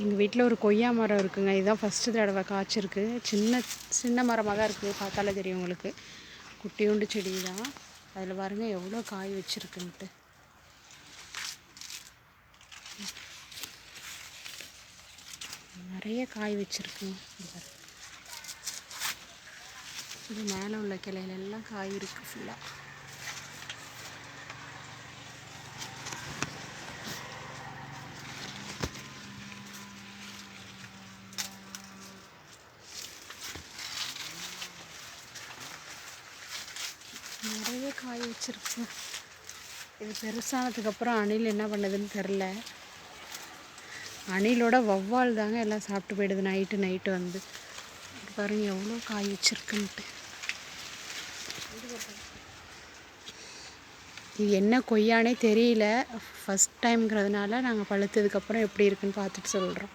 எங்கள் வீட்டில் ஒரு கொய்யா மரம் இருக்குங்க. இதுதான் ஃபஸ்ட்டு தடவை காய்ச்சிருக்கு. சின்ன சின்ன மரமாக தான் இருக்குது பார்த்தாலே தெரியும் உங்களுக்கு. குட்டியுண்டு செடி தான் அதில் பாருங்கள் எவ்வளோ காய் வச்சுருக்குன்ட்டு. நிறைய காய் வச்சுருக்குங்க இது மேலே உள்ள கிளையிலெல்லாம் காய் இருக்குது ஃபுல்லாக நிறைய காய் வச்சுருக்கு இது பெருசானதுக்கப்புறம் அணில் என்ன பண்ணுதுன்னு தெரில அணிலோட வவ்வால் தாங்க எல்லாம் சாப்பிட்டு போயிடுது. நைட்டு நைட்டு வந்து. பாருங்கள் பாருங்க எவ்வளோ காய் வச்சிருக்குன்ட்டு. இது என்ன கொய்யானே தெரியல. ஃபஸ்ட் டைம்ங்கிறதுனால நாங்கள் பழுத்ததுக்கப்புறம் எப்படி இருக்குன்னு பார்த்துட்டு சொல்கிறோம்